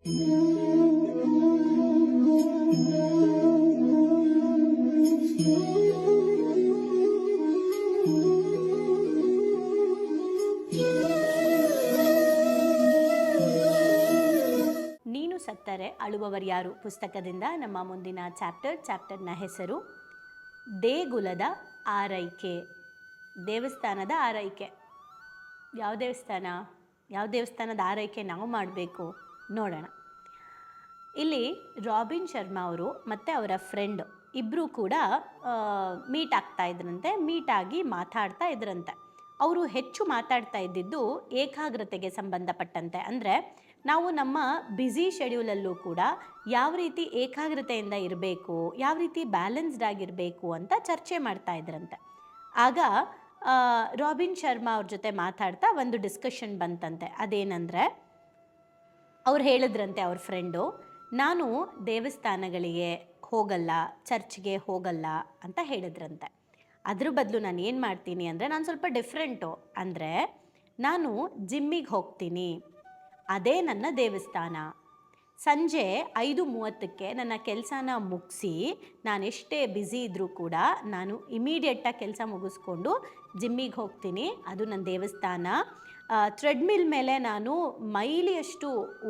ನೀನು ಸತ್ತರೆ ಅಳುವವರ್ಯಾರು ಪುಸ್ತಕದಿಂದ ನಮ್ಮ ಮುಂದಿನ ಚಾಪ್ಟರ್, ಚಾಪ್ಟರ್ನ ಹೆಸರು ದೇಗುಲದ ಆರೈಕೆ. ದೇವಸ್ಥಾನದ ಆರೈಕೆ. ಯಾವ ದೇವಸ್ಥಾನ? ಯಾವ ದೇವಸ್ಥಾನದ ಆರೈಕೆ ನಾವು ಮಾಡಬೇಕು? ನೋಡೋಣ. ಇಲ್ಲಿ ರಾಬಿನ್ ಶರ್ಮಾ ಅವರು ಮತ್ತು ಅವರ ಫ್ರೆಂಡ್ ಇಬ್ಬರೂ ಕೂಡ ಮೀಟ್ ಆಗ್ತಾ ಇದ್ರಂತೆ ಮೀಟ್ ಆಗಿ ಮಾತಾಡ್ತಾ ಇದ್ರಂತೆ. ಅವರು ಹೆಚ್ಚು ಮಾತಾಡ್ತಾ ಇದ್ದಿದ್ದು ಏಕಾಗ್ರತೆಗೆ ಸಂಬಂಧಪಟ್ಟಂತೆ. ಅಂದರೆ ನಾವು ನಮ್ಮ ಬ್ಯುಸಿ ಶೆಡ್ಯೂಲಲ್ಲೂ ಕೂಡ ಯಾವ ರೀತಿ ಏಕಾಗ್ರತೆಯಿಂದ ಇರಬೇಕು, ಯಾವ ರೀತಿ ಬ್ಯಾಲೆನ್ಸ್ಡ್ ಆಗಿರಬೇಕು ಅಂತ ಚರ್ಚೆ ಮಾಡ್ತಾ ಇದ್ರಂತೆ. ಆಗ ರಾಬಿನ್ ಶರ್ಮಾ ಅವ್ರ ಜೊತೆ ಮಾತಾಡ್ತಾ ಒಂದು ಡಿಸ್ಕಷನ್ ಬಂತಂತೆ. ಅದೇನಂದರೆ ಅವ್ರು ಹೇಳಿದ್ರಂತೆ ಅವ್ರ ಫ್ರೆಂಡು, ನಾನು ದೇವಸ್ಥಾನಗಳಿಗೆ ಹೋಗಲ್ಲ, ಚರ್ಚ್ಗೆ ಹೋಗಲ್ಲ ಅಂತ ಹೇಳಿದ್ರಂತೆ. ಅದ್ರ ಬದಲು ನಾನು ಏನು ಮಾಡ್ತೀನಿ ಅಂದರೆ, ನಾನು ಸ್ವಲ್ಪ ಡಿಫ್ರೆಂಟು ಅಂದರೆ, ನಾನು ಜಿಮ್ಮಿಗೆ ಹೋಗ್ತೀನಿ. ಅದೇ ನನ್ನ ದೇವಸ್ಥಾನ. ಸಂಜೆ ಐದು ಮೂವತ್ತಕ್ಕೆ ನನ್ನ ಕೆಲಸನ ಮುಗಿಸಿ, ನಾನು ಎಷ್ಟೇ ಬ್ಯುಸಿ ಇದ್ದರೂ ಕೂಡ ನಾನು ಇಮಿಡಿಯೇಟಾಗಿ ಕೆಲಸ ಮುಗಿಸ್ಕೊಂಡು ಜಿಮ್ಮಿಗೆ ಹೋಗ್ತೀನಿ. ಅದು ನನ್ನ ದೇವಸ್ಥಾನ. ಥ್ರೆಡ್ಮಿಲ್ ಮೇಲೆ ನಾನು ಮೈಲಿಯಷ್ಟು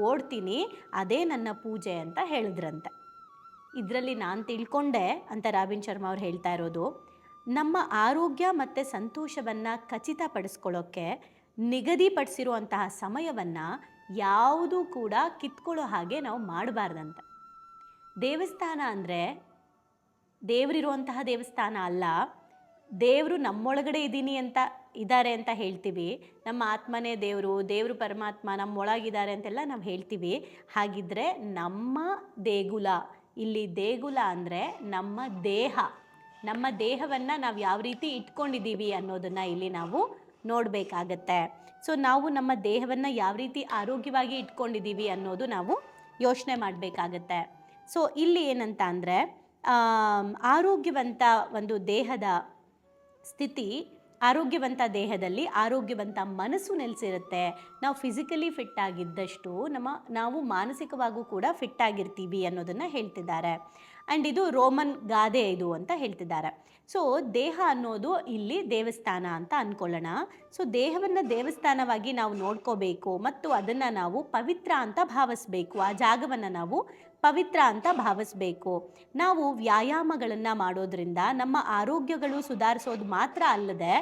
ಓಡ್ತೀನಿ, ಅದೇ ನನ್ನ ಪೂಜೆ ಅಂತ ಹೇಳಿದ್ರಂತೆ. ಇದರಲ್ಲಿ ನಾನು ತಿಳ್ಕೊಂಡೆ ಅಂತ ರಾಬಿನ್ ಶರ್ಮಾ ಅವ್ರು ಹೇಳ್ತಾ ಇರೋದು, ನಮ್ಮ ಆರೋಗ್ಯ ಮತ್ತು ಸಂತೋಷವನ್ನು ಖಚಿತಪಡಿಸ್ಕೊಳ್ಳೋಕ್ಕೆ ನಿಗದಿಪಡಿಸಿರುವಂತಹ ಸಮಯವನ್ನು ಯಾವುದೂ ಕೂಡ ಕಿತ್ಕೊಳ್ಳೋ ಹಾಗೆ ನಾವು ಮಾಡಬಾರ್ದಂತೆ. ದೇವಸ್ಥಾನ ಅಂದರೆ ದೇವರಿರುವಂತಹ ದೇವಸ್ಥಾನ ಅಲ್ಲ ದೇವರು ನಮ್ಮೊಳಗಡೆ ಇದ್ದೀನಿ ಅಂತ ಇದ್ದಾರೆ ಅಂತ ಹೇಳ್ತೀವಿ. ನಮ್ಮ ಆತ್ಮನೇ ದೇವರು ದೇವರು ಪರಮಾತ್ಮ ನಮ್ಮೊಳಗಿದ್ದಾರೆ ಅಂತೆಲ್ಲ ನಾವು ಹೇಳ್ತೀವಿ. ಹಾಗಿದ್ರೆ ನಮ್ಮ ದೇಗುಲ, ಇಲ್ಲಿ ದೇಗುಲ ಅಂದರೆ ನಮ್ಮ ದೇಹ. ನಮ್ಮ ದೇಹವನ್ನು ನಾವು ಯಾವ ರೀತಿ ಇಟ್ಕೊಂಡಿದ್ದೀವಿ ಅನ್ನೋದನ್ನು ಇಲ್ಲಿ ನಾವು ನೋಡಬೇಕಾಗತ್ತೆ. ಸೊ ನಾವು ನಮ್ಮ ದೇಹವನ್ನು ಯಾವ ರೀತಿ ಆರೋಗ್ಯವಾಗಿ ಇಟ್ಕೊಂಡಿದ್ದೀವಿ ಅನ್ನೋದು ನಾವು ಯೋಚನೆ ಮಾಡಬೇಕಾಗತ್ತೆ. ಸೊ ಇಲ್ಲಿ ಏನಂತ ಅಂದರೆ ಆರೋಗ್ಯವಂತ ಒಂದು ದೇಹದ ಸ್ಥಿತಿ ಆರೋಗ್ಯವಂತ ದೇಹದಲ್ಲಿ ಆರೋಗ್ಯವಂತ ಮನಸ್ಸು ನೆಲೆಸಿರುತ್ತೆ. ನಾವು ಫಿಸಿಕಲಿ ಫಿಟ್ ಆಗಿದ್ದಷ್ಟು ನಮ್ಮ, ನಾವು ಮಾನಸಿಕವಾಗೂ ಕೂಡ ಫಿಟ್ ಆಗಿರ್ತೀವಿ ಅನ್ನೋದನ್ನು ಹೇಳ್ತಿದ್ದಾರೆ. ಆ್ಯಂಡ್ ಇದು ರೋಮನ್ ಗಾದೆ ಇದು ಅಂತ ಹೇಳ್ತಿದ್ದಾರೆ. ಸೊ ದೇಹ ಅನ್ನೋದು ಇಲ್ಲಿ ದೇವಸ್ಥಾನ ಅಂತ ಅಂದ್ಕೊಳ್ಳೋಣ ಸೊ ದೇಹವನ್ನು ದೇವಸ್ಥಾನವಾಗಿ ನಾವು ನೋಡ್ಕೋಬೇಕು ಮತ್ತು ಅದನ್ನು ನಾವು ಪವಿತ್ರ ಅಂತ ಭಾವಿಸ್ಬೇಕು. ಆ ಜಾಗವನ್ನು ನಾವು ಪವಿತ್ರ ಅಂತ ಭಾವಿಸ್ಬೇಕು. ನಾವು ವ್ಯಾಯಾಮಗಳನ್ನು ಮಾಡೋದ್ರಿಂದ ನಮ್ಮ ಆರೋಗ್ಯಗಳು ಸುಧಾರಿಸೋದು ಮಾತ್ರ ಅಲ್ಲದೆ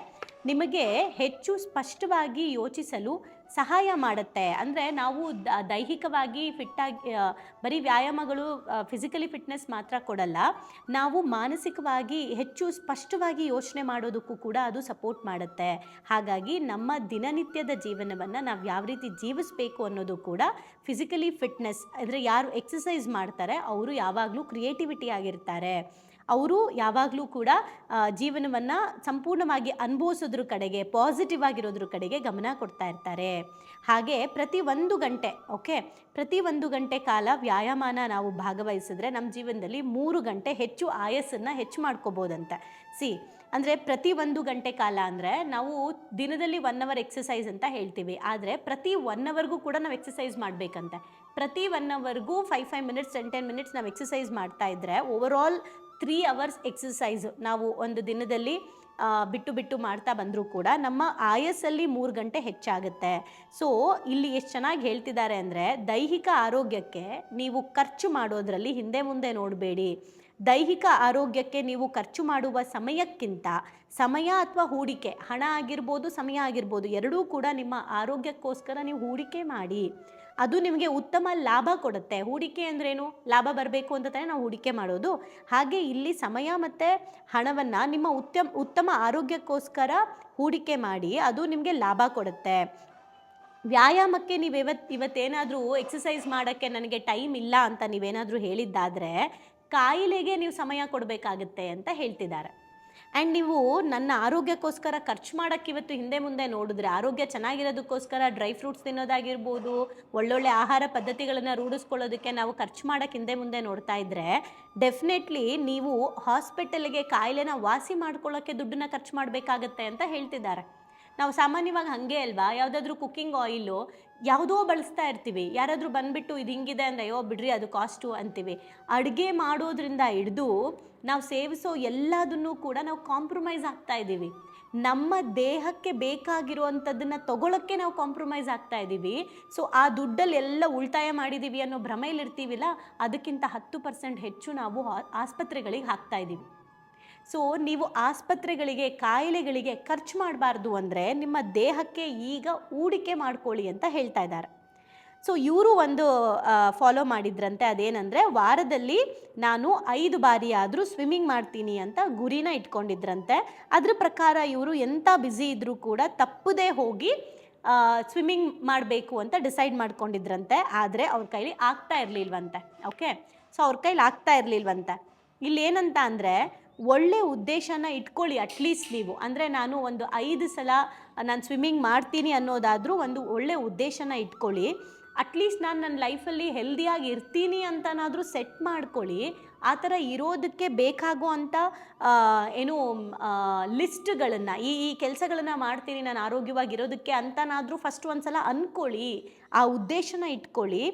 ನಿಮಗೆ ಹೆಚ್ಚು ಸ್ಪಷ್ಟವಾಗಿ ಯೋಚಿಸಲು ಸಹಾಯ ಮಾಡುತ್ತೆ. ಅಂದರೆ ನಾವು ದೈಹಿಕವಾಗಿ ಫಿಟ್ಟಾಗಿ ಬರೀ ವ್ಯಾಯಾಮಗಳು ಫಿಸಿಕಲಿ ಫಿಟ್ನೆಸ್ ಮಾತ್ರ ಕೊಡಲ್ಲ. ನಾವು ಮಾನಸಿಕವಾಗಿ ಹೆಚ್ಚು ಸ್ಪಷ್ಟವಾಗಿ ಯೋಚನೆ ಮಾಡೋದಕ್ಕೂ ಕೂಡ ಅದು ಸಪೋರ್ಟ್ ಮಾಡುತ್ತೆ. ಹಾಗಾಗಿ ನಮ್ಮ ದಿನನಿತ್ಯದ ಜೀವನವನ್ನು ನಾವು ಯಾವ ರೀತಿ ಜೀವಿಸಬೇಕು ಅನ್ನೋದು ಕೂಡ ಫಿಸಿಕಲಿ ಫಿಟ್ನೆಸ್, ಅಂದರೆ ಯಾರು ಎಕ್ಸಸೈಸ್ ಮಾಡ್ತಾರೆ, ಅವರು ಯಾವಾಗಲೂ ಕ್ರಿಯೇಟಿವಿಟಿ ಆಗಿರ್ತಾರೆ. ಅವರು ಯಾವಾಗಲೂ ಕೂಡ ಜೀವನವನ್ನು ಸಂಪೂರ್ಣವಾಗಿ ಅನುಭವಿಸೋದ್ರ ಕಡೆಗೆ ಪಾಸಿಟಿವ್ ಆಗಿರೋದ್ರ ಕಡೆಗೆ ಗಮನ ಕೊಡ್ತಾ ಇರ್ತಾರೆ. ಹಾಗೆ ಪ್ರತಿ ಒಂದು ಗಂಟೆ ಓಕೆ ಪ್ರತಿ ಒಂದು ಗಂಟೆ ಕಾಲ ವ್ಯಾಯಾಮನ ನಾವು ಭಾಗವಹಿಸಿದ್ರೆ ನಮ್ಮ ಜೀವನದಲ್ಲಿ ಮೂರು ಗಂಟೆ ಹೆಚ್ಚು ಆಯಸ್ಸನ್ನು ಹೆಚ್ಚು ಮಾಡ್ಕೋಬೋದಂತೆ. ಸಿ ಅಂದರೆ ಪ್ರತಿ ಒಂದು ಗಂಟೆ ಕಾಲ ಅಂದರೆ ನಾವು ದಿನದಲ್ಲಿ ಒನ್ ಅವರ್ ಎಕ್ಸಸೈಸ್ ಅಂತ ಹೇಳ್ತೀವಿ. ಆದರೆ ಪ್ರತಿ ಒನ್ ಅವರ್ಗೂ ಕೂಡ ನಾವು ಎಕ್ಸಸೈಸ್ ಮಾಡಬೇಕಂತೆ. ಪ್ರತಿ one ಅವರ್ಗೂ five five minutes ten ten minutes ನಾವು ಎಕ್ಸಸೈಸ್ ಮಾಡ್ತಾ ಇದ್ದರೆ ಓವರಾಲ್ ತ್ರೀ ಅವರ್ಸ್ ಎಕ್ಸಸೈಸ್ ನಾವು ಒಂದು ದಿನದಲ್ಲಿ ಬಿಟ್ಟು ಬಿಟ್ಟು ಮಾಡ್ತಾ ಬಂದರೂ ಕೂಡ ನಮ್ಮ ಆಯಸ್ಸಲ್ಲಿ ಮೂರು ಗಂಟೆ ಹೆಚ್ಚಾಗುತ್ತೆ. ಸೊ ಇಲ್ಲಿ ಎಷ್ಟು ಚೆನ್ನಾಗಿ ಹೇಳ್ತಿದ್ದಾರೆ ಅಂದರೆ, ದೈಹಿಕ ಆರೋಗ್ಯಕ್ಕೆ ನೀವು ಖರ್ಚು ಮಾಡೋದ್ರಲ್ಲಿ ಹಿಂದೆ ಮುಂದೆ ನೋಡಬೇಡಿ. ದೈಹಿಕ ಆರೋಗ್ಯಕ್ಕೆ ನೀವು ಖರ್ಚು ಮಾಡುವ ಸಮಯಕ್ಕಿಂತ ಸಮಯ ಅಥವಾ ಹೂಡಿಕೆ, ಹಣ ಆಗಿರ್ಬೋದು, ಸಮಯ ಆಗಿರ್ಬೋದು, ಎರಡೂ ಕೂಡ ನಿಮ್ಮ ಆರೋಗ್ಯಕ್ಕೋಸ್ಕರ ನೀವು ಹೂಡಿಕೆ ಮಾಡಿ. ಅದು ನಿಮಗೆ ಉತ್ತಮ ಲಾಭ ಕೊಡುತ್ತೆ. ಹೂಡಿಕೆ ಅಂದ್ರೇನು? ಲಾಭ ಬರಬೇಕು ಅಂತ ತಾನೇ ನಾವು ಹೂಡಿಕೆ ಮಾಡೋದು. ಹಾಗೆ ಇಲ್ಲಿ ಸಮಯ ಮತ್ತು ಹಣವನ್ನು ನಿಮ್ಮ ಉತ್ತಮ ಉತ್ತಮ ಆರೋಗ್ಯಕ್ಕೋಸ್ಕರ ಹೂಡಿಕೆ ಮಾಡಿ ಅದು ನಿಮಗೆ ಲಾಭ ಕೊಡುತ್ತೆ. ವ್ಯಾಯಾಮಕ್ಕೆ ನೀವು ಇವತ್ತು ಇವತ್ತೇನಾದರೂ ಎಕ್ಸಸೈಸ್ ಮಾಡೋಕ್ಕೆ ನನಗೆ ಟೈಮ್ ಇಲ್ಲ ಅಂತ ನೀವೇನಾದರೂ ಹೇಳಿದ್ದಾದರೆ ಕಾಯಿಲೆಗೆ ನೀವು ಸಮಯ ಕೊಡಬೇಕಾಗುತ್ತೆ ಅಂತ ಹೇಳ್ತಿದ್ದಾರೆ. ಆ್ಯಂಡ್ ನೀವು ನನ್ನ ಆರೋಗ್ಯಕ್ಕೋಸ್ಕರ ಖರ್ಚು ಮಾಡೋಕ್ಕೆ ಇವತ್ತು ಹಿಂದೆ ಮುಂದೆ ನೋಡಿದ್ರೆ ಆರೋಗ್ಯ ಚೆನ್ನಾಗಿರೋದಕ್ಕೋಸ್ಕರ ಡ್ರೈ ಫ್ರೂಟ್ಸ್ ತಿನ್ನೋದಾಗಿರ್ಬೋದು, ಒಳ್ಳೊಳ್ಳೆ ಆಹಾರ ಪದ್ಧತಿಗಳನ್ನು ರೂಢಿಸ್ಕೊಳ್ಳೋದಕ್ಕೆ ನಾವು ಖರ್ಚು ಮಾಡೋಕ್ಕೆ ಹಿಂದೆ ಮುಂದೆ ನೋಡ್ತಾ ಇದ್ದರೆ ಡೆಫಿನೆಟ್ಲಿ ನೀವು ಹಾಸ್ಪಿಟಲ್ಗೆ ಕಾಯಿಲೆನ ವಾಸಿ ಮಾಡ್ಕೊಳ್ಳೋಕ್ಕೆ ದುಡ್ಡನ್ನ ಖರ್ಚು ಮಾಡಬೇಕಾಗತ್ತೆ ಅಂತ ಹೇಳ್ತಿದ್ದಾರೆ. ನಾವು ಸಾಮಾನ್ಯವಾಗಿ ಹಾಗೆ ಅಲ್ವಾ? ಯಾವುದಾದ್ರೂ ಕುಕ್ಕಿಂಗ್ ಆಯಿಲು ಯಾವುದೋ ಬಳಸ್ತಾ ಇರ್ತೀವಿ. ಯಾರಾದರೂ ಬಂದುಬಿಟ್ಟು ಇದು ಹಿಂಗಿದೆ ಅಂದರೆ ಅಯ್ಯೋ ಬಿಡ್ರಿ ಅದು ಕಾಸ್ಟು ಅಂತೀವಿ. ಅಡುಗೆ ಮಾಡೋದ್ರಿಂದ ಹಿಡಿದು ನಾವು ಸೇವಿಸೋ ಎಲ್ಲದನ್ನೂ ಕೂಡ ನಾವು ಕಾಂಪ್ರಮೈಸ್ ಆಗ್ತಾ ಇದ್ದೀವಿ. ನಮ್ಮ ದೇಹಕ್ಕೆ ಬೇಕಾಗಿರುವಂಥದ್ದನ್ನು ತಗೊಳ್ಳೋಕ್ಕೆ ನಾವು ಕಾಂಪ್ರಮೈಸ್ ಆಗ್ತಾ ಇದ್ದೀವಿ. ಸೊ ಆ ದುಡ್ಡಲ್ಲಿ ಎಲ್ಲ ಉಳಿತಾಯ ಮಾಡಿದ್ದೀವಿ ಅನ್ನೋ ಭ್ರಮೆಯಲ್ಲಿರ್ತೀವಿಲ್ಲ, ಅದಕ್ಕಿಂತ ಹತ್ತು ಪರ್ಸೆಂಟ್ ಹೆಚ್ಚು ನಾವು ಆಸ್ಪತ್ರೆಗಳಿಗೆ ಹಾಕ್ತಾ ಇದ್ದೀವಿ. ಸೊ ನೀವು ಆಸ್ಪತ್ರೆಗಳಿಗೆ, ಕಾಯಿಲೆಗಳಿಗೆ ಖರ್ಚು ಮಾಡಬಾರ್ದು ಅಂದರೆ ನಿಮ್ಮ ದೇಹಕ್ಕೆ ಈಗ ಹೂಡಿಕೆ ಮಾಡ್ಕೊಳ್ಳಿ ಅಂತ ಹೇಳ್ತಾ ಇದ್ದಾರೆ. ಸೊ ಇವರು ಒಂದು ಫಾಲೋ ಮಾಡಿದ್ರಂತೆ. ಅದೇನಂದರೆ, ವಾರದಲ್ಲಿ ನಾನು ಐದು ಬಾರಿ ಆದರೂ ಸ್ವಿಮ್ಮಿಂಗ್ ಮಾಡ್ತೀನಿ ಅಂತ ಗುರಿನ ಇಟ್ಕೊಂಡಿದ್ರಂತೆ. ಅದ್ರ ಪ್ರಕಾರ ಇವರು ಎಂಥ ಬ್ಯುಸಿ ಇದ್ದರೂ ಕೂಡ ತಪ್ಪದೇ ಹೋಗಿ ಸ್ವಿಮ್ಮಿಂಗ್ ಮಾಡಬೇಕು ಅಂತ ಡಿಸೈಡ್ ಮಾಡ್ಕೊಂಡಿದ್ರಂತೆ. ಆದರೆ ಅವ್ರ ಕೈಲಿ ಆಗ್ತಾ ಇರಲಿಲ್ವಂತೆ. ಓಕೆ ಸೊ ಅವ್ರ ಕೈಲಿ ಆಗ್ತಾ ಇರಲಿಲ್ವಂತೆ. ಇಲ್ಲಿ ಏನಂತ ಅಂದರೆ ಒಳ್ಳೆ ಉದ್ದೇಶನ ಇಟ್ಕೊಳ್ಳಿ ಅಟ್ಲೀಸ್ಟ್ ನೀವು. ಅಂದರೆ ನಾನು ಒಂದು ಐದು ಸಲ ನಾನು ಸ್ವಿಮ್ಮಿಂಗ್ ಮಾಡ್ತೀನಿ ಅನ್ನೋದಾದರೂ ಒಂದು ಒಳ್ಳೆ ಉದ್ದೇಶನ ಇಟ್ಕೊಳ್ಳಿ. ಅಟ್ಲೀಸ್ಟ್ ನಾನು ನನ್ನ ಲೈಫಲ್ಲಿ ಹೆಲ್ದಿಯಾಗಿ ಇರ್ತೀನಿ ಅಂತನಾದರೂ ಸೆಟ್ ಮಾಡ್ಕೊಳ್ಳಿ. ಆ ಥರ ಇರೋದಕ್ಕೆ ಬೇಕಾಗುವಂಥ ಏನು ಲಿಸ್ಟ್ಗಳನ್ನು, ಈ ಈ ಕೆಲಸಗಳನ್ನು ಮಾಡ್ತೀನಿ, ನಾನು ಆರೋಗ್ಯವಾಗಿರೋದಕ್ಕೆ ಅಂತನಾದರೂ ಫಸ್ಟ್ ಒಂದು ಸಲ ಅಂದ್ಕೊಳ್ಳಿ ಆ ಉದ್ದೇಶನ ಇಟ್ಕೊಳ್ಳಿ.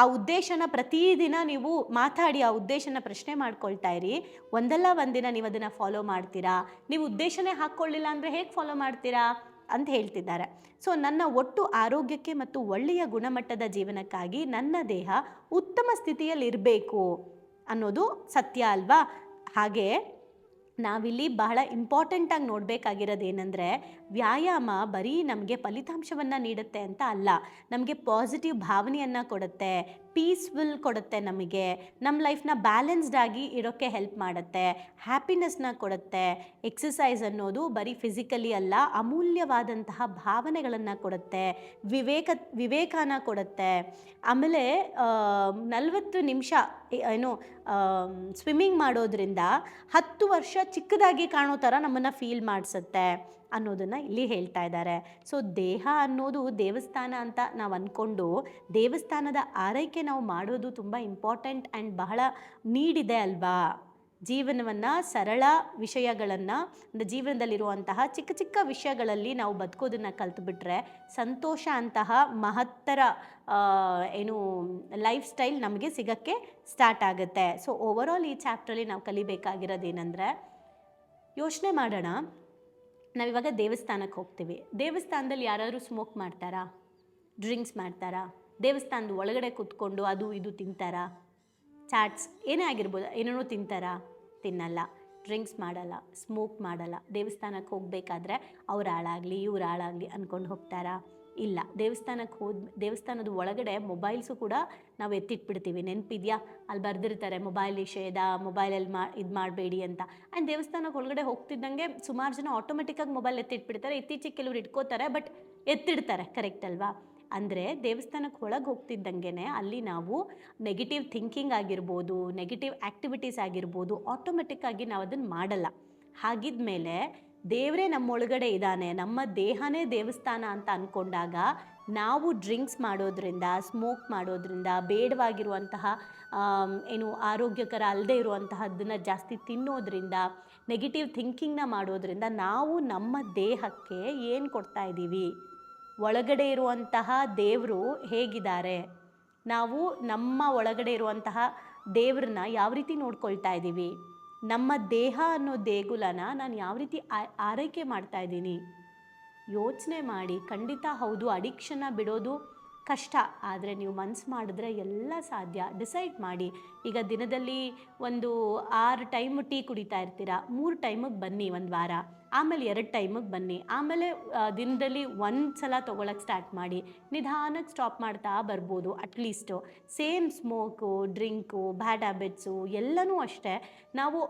ಆ ಉದ್ದೇಶನ ಪ್ರತಿದಿನ ನೀವು ಮಾತಾಡಿ, ಆ ಉದ್ದೇಶನ ಪ್ರಶ್ನೆ ಮಾಡ್ಕೊಳ್ತಾ ಇರಿ. ಒಂದಲ್ಲ ಒಂದಿನ ನೀವು ಅದನ್ನು ಫಾಲೋ ಮಾಡ್ತೀರಾ? ನೀವು ಉದ್ದೇಶನೇ ಹಾಕ್ಕೊಳ್ಳಿಲ್ಲ ಅಂದರೆ ಹೇಗೆ ಫಾಲೋ ಮಾಡ್ತೀರಾ? ಅಂತ ಹೇಳ್ತಿದ್ದಾರೆ. ಸೊ ನನ್ನ ಒಟ್ಟು ಆರೋಗ್ಯಕ್ಕೆ ಮತ್ತು ಒಳ್ಳೆಯ ಗುಣಮಟ್ಟದ ಜೀವನಕ್ಕಾಗಿ ನನ್ನ ದೇಹ ಉತ್ತಮ ಸ್ಥಿತಿಯಲ್ಲಿ ಇರಬೇಕು ಅನ್ನೋದು ಸತ್ಯ ಅಲ್ವಾ? ಹಾಗೆ ನಾವಿಲ್ಲಿ ಬಹಳ ಇಂಪಾರ್ಟೆಂಟಾಗಿ ನೋಡಬೇಕಾಗಿರೋದು ಏನಂದರೆ ವ್ಯಾಯಾಮ ಬರೀ ನಮಗೆ ಫಲಿತಾಂಶವನ್ನು ನೀಡುತ್ತೆ ಅಂತ ಅಲ್ಲ. ನಮಗೆ ಪಾಸಿಟಿವ್ ಭಾವನೆಯನ್ನು ಕೊಡುತ್ತೆ. ಪೀಸ್ಫುಲ್ ಕೊಡುತ್ತೆ ನಮಗೆ. ನಮ್ಮ ಲೈಫ್ನ ಬ್ಯಾಲೆನ್ಸ್ಡ್ ಆಗಿ ಇರೋಕ್ಕೆ ಹೆಲ್ಪ್ ಮಾಡುತ್ತೆ. ಹ್ಯಾಪಿನೆಸ್ನ ಕೊಡುತ್ತೆ. ಎಕ್ಸಸೈಸ್ ಅನ್ನೋದು ಬರೀ ಫಿಸಿಕಲಿ ಅಲ್ಲ, ಅಮೂಲ್ಯವಾದಂತಹ ಭಾವನೆಗಳನ್ನು ಕೊಡುತ್ತೆ. ವಿವೇಕ, ವಿವೇಕನ ಕೊಡುತ್ತೆ. ಆಮೇಲೆ ನಲವತ್ತು ನಿಮಿಷ ಏನು ಸ್ವಿಮ್ಮಿಂಗ್ ಮಾಡೋದ್ರಿಂದ ಹತ್ತು ವರ್ಷ ಚಿಕ್ಕದಾಗಿ ಕಾಣೋ ಥರ ನಮ್ಮನ್ನು ಫೀಲ್ ಮಾಡಿಸುತ್ತೆ. ಅನ್ನೋದನ್ನು ಇಲ್ಲಿ ಹೇಳ್ತಾ ಇದ್ದಾರೆ. ಸೊ ದೇಹ ಅನ್ನೋದು ದೇವಸ್ಥಾನ ಅಂತ ನಾವು ಅಂದ್ಕೊಂಡು ದೇವಸ್ಥಾನದ ಆರೈಕೆ ನಾವು ಮಾಡೋದು ತುಂಬ ಇಂಪಾರ್ಟೆಂಟ್ ಆ್ಯಂಡ್ ಬಹಳ ನೀಡಿದೆ ಅಲ್ವಾ? ಜೀವನವನ್ನು ಸರಳ ವಿಷಯಗಳನ್ನು ಒಂದು ಜೀವನದಲ್ಲಿರುವಂತಹ ಚಿಕ್ಕ ಚಿಕ್ಕ ವಿಷಯಗಳಲ್ಲಿ ನಾವು ಬದುಕೋದನ್ನು ಕಲ್ತುಬಿಟ್ರೆ ಸಂತೋಷ ಅಂತಹ ಮಹತ್ತರ ಏನು ಲೈಫ್ ಸ್ಟೈಲ್ ನಮಗೆ ಸಿಗೋಕ್ಕೆ ಸ್ಟಾರ್ಟ್ ಆಗುತ್ತೆ. ಸೊ ಓವರಾಲ್ ಈ ಚಾಪ್ಟ್ರಲ್ಲಿ ನಾವು ಕಲಿಬೇಕಾಗಿರೋದೇನೆಂದರೆ ಯೋಚನೆ ಮಾಡೋಣ. ನಾವಿವಾಗ ದೇವಸ್ಥಾನಕ್ಕೆ ಹೋಗ್ತೀವಿ. ದೇವಸ್ಥಾನದಲ್ಲಿ ಯಾರಾದರೂ ಸ್ಮೋಕ್ ಮಾಡ್ತಾರಾ? ಡ್ರಿಂಕ್ಸ್ ಮಾಡ್ತಾರಾ? ದೇವಸ್ಥಾನದ ಒಳಗಡೆ ಕೂತ್ಕೊಂಡು ಅದು ಇದು ತಿಂತಾರಾ? ಚಾಟ್ಸ್ ಏನೇ ಆಗಿರ್ಬೋದು, ಏನೇನೋ ತಿಂತಾರಾ? ತಿನ್ನಲ್ಲ ಡ್ರಿಂಕ್ಸ್ ಮಾಡಲ್ಲ ಸ್ಮೋಕ್ ಮಾಡಲ್ಲ. ದೇವಸ್ಥಾನಕ್ಕೆ ಹೋಗಬೇಕಾದ್ರೆ ಅವ್ರು ಹಾಳಾಗಲಿ ಇವ್ರು ಹಾಳಾಗಲಿ ಅಂದ್ಕೊಂಡು ಹೋಗ್ತಾರಾ? ಇಲ್ಲ. ದೇವಸ್ಥಾನಕ್ಕೆ ಹೋದ, ದೇವಸ್ಥಾನದ ಒಳಗಡೆ ಮೊಬೈಲ್ಸು ಕೂಡ ನಾವು ಎತ್ತಿಟ್ಬಿಡ್ತೀವಿ. ನೆನಪಿದೆಯಾ? ಅಲ್ಲಿ ಬರೆದಿರ್ತಾರೆ ಮೊಬೈಲ್ ನಿಷೇಧ ಮೊಬೈಲಲ್ಲಿ ಮಾ, ಇದು ಮಾಡಬೇಡಿ ಅಂತ. ಆ್ಯಂಡ್ ದೇವಸ್ಥಾನಕ್ಕೆ ಒಳಗಡೆ ಹೋಗ್ತಿದ್ದಂಗೆ ಸುಮಾರು ಜನ ಆಟೋಮೆಟಿಕ್ಕಾಗಿ ಮೊಬೈಲ್ ಎತ್ತಿಟ್ಬಿಡ್ತಾರೆ. ಇತ್ತೀಚೆಗೆ ಕೆಲವ್ರು ಇಟ್ಕೋತಾರೆ ಬಟ್ ಎತ್ತಿಡ್ತಾರೆ. ಕರೆಕ್ಟ್ ಅಲ್ವಾ? ಅಂದರೆ ದೇವಸ್ಥಾನಕ್ಕೆ ಒಳಗೆ ಹೋಗ್ತಿದ್ದಂಗೆ ಅಲ್ಲಿ ನಾವು ನೆಗೆಟಿವ್ ಥಿಂಕಿಂಗ್ ಆಗಿರ್ಬೋದು ನೆಗೆಟಿವ್ ಆ್ಯಕ್ಟಿವಿಟೀಸ್ ಆಗಿರ್ಬೋದು ಆಟೋಮೆಟಿಕ್ಕಾಗಿ ನಾವು ಅದನ್ನು ಮಾಡಲ್ಲ. ಹಾಗಿದ್ಮೇಲೆ ದೇವರೇ ನಮ್ಮೊಳಗಡೆ ಇದ್ದಾನೆ, ನಮ್ಮ ದೇಹನೇ ದೇವಸ್ಥಾನ ಅಂತ ಅಂದ್ಕೊಂಡಾಗ ನಾವು ಡ್ರಿಂಕ್ಸ್ ಮಾಡೋದ್ರಿಂದ ಸ್ಮೋಕ್ ಮಾಡೋದ್ರಿಂದ, ಬೇಡವಾಗಿರುವಂತಹ ಏನು ಆರೋಗ್ಯಕರ ಅಲ್ಲದೆ ಇರುವಂತಹದ್ದನ್ನು ಜಾಸ್ತಿ ತಿನ್ನೋದ್ರಿಂದ ನೆಗೆಟಿವ್ ಥಿಂಕಿಂಗ್ನ ಮಾಡೋದ್ರಿಂದ ನಾವು ನಮ್ಮ ದೇಹಕ್ಕೆ ಏನು ಕೊಡ್ತಾ ಇದ್ದೀವಿ? ಒಳಗಡೆ ಇರುವಂತಹ ದೇವರು ಹೇಗಿದ್ದಾರೆ? ನಾವು ನಮ್ಮ ಒಳಗಡೆ ಇರುವಂತಹ ದೇವ್ರನ್ನ ಯಾವ ರೀತಿ ನೋಡ್ಕೊಳ್ತಾ ಇದ್ದೀವಿ? ನಮ್ಮ ದೇಹ ಅನ್ನೋ ದೇಗುಲನ ನಾನು ಯಾವ ರೀತಿ ಆರೈಕೆ ಮಾಡ್ತಾ ಇದ್ದೀನಿ? ಯೋಚನೆ ಮಾಡಿ, ಖಂಡಿತ ಹೌದು ಅಡಿಕ್ಷನ್ನ ಬಿಡೋದು ಕಷ್ಟ, ಆದರೆ ನೀವು ಮನ್ಸು ಮಾಡಿದ್ರೆ ಎಲ್ಲ ಸಾಧ್ಯ. ಡಿಸೈಡ್ ಮಾಡಿ. ಈಗ ದಿನದಲ್ಲಿ ಒಂದು ಆರು ಟೈಮ್ ಟೀ ಕುಡಿತಾ ಇರ್ತೀರಾ? ಮೂರು ಟೈಮಿಗೆ ಬನ್ನಿ ಒಂದು ವಾರ. ಆಮೇಲೆ ಎರಡು ಟೈಮಿಗೆ ಬನ್ನಿ. ಆಮೇಲೆ ದಿನದಲ್ಲಿ ಒಂದು ಸಲ ತೊಗೊಳಕ್ಕೆ ಸ್ಟಾರ್ಟ್ ಮಾಡಿ. ನಿಧಾನಕ್ಕೆ ಸ್ಟಾಪ್ ಮಾಡ್ತಾ ಬರ್ಬೋದು at least same smoke drink bad habits ಎಲ್ಲನೂ ಅಷ್ಟೇ. ನಾವು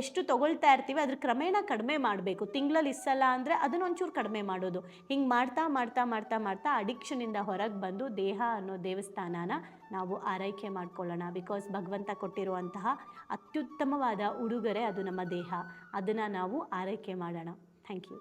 ಎಷ್ಟು ತೊಗೊಳ್ತಾ ಇರ್ತೀವಿ, ಅದ್ರ ಕ್ರಮೇಣ ಕಡಿಮೆ ಮಾಡಬೇಕು. ತಿಂಗಳಲ್ಲಿ ಇಸಲ್ಲ ಅಂದರೆ ಅದನ್ನ ಒಂಚೂರು ಕಡಿಮೆ ಮಾಡೋದು. ಹಿಂಗೆ ಮಾಡ್ತಾ ಮಾಡ್ತಾ ಮಾಡ್ತಾ ಮಾಡ್ತಾ ಅಡಿಕ್ಷನಿಂದ ಹೊರಗೆ ಬಂದು ದೇಹ ಅನ್ನೋ ದೇವಸ್ಥಾನನ ನಾವು ಆರೈಕೆ ಮಾಡ್ಕೊಳ್ಳೋಣ. ಬಿಕಾಸ್ ಭಗವಂತ ಕೊಟ್ಟಿರುವಂತಹ ಅತ್ಯುತ್ತಮವಾದ ಉಡುಗೊರೆ ಅದು ನಮ್ಮ ದೇಹ. ಅದನ್ನು ನಾವು ಆರೈಕೆ ಮಾಡೋಣ. Thank you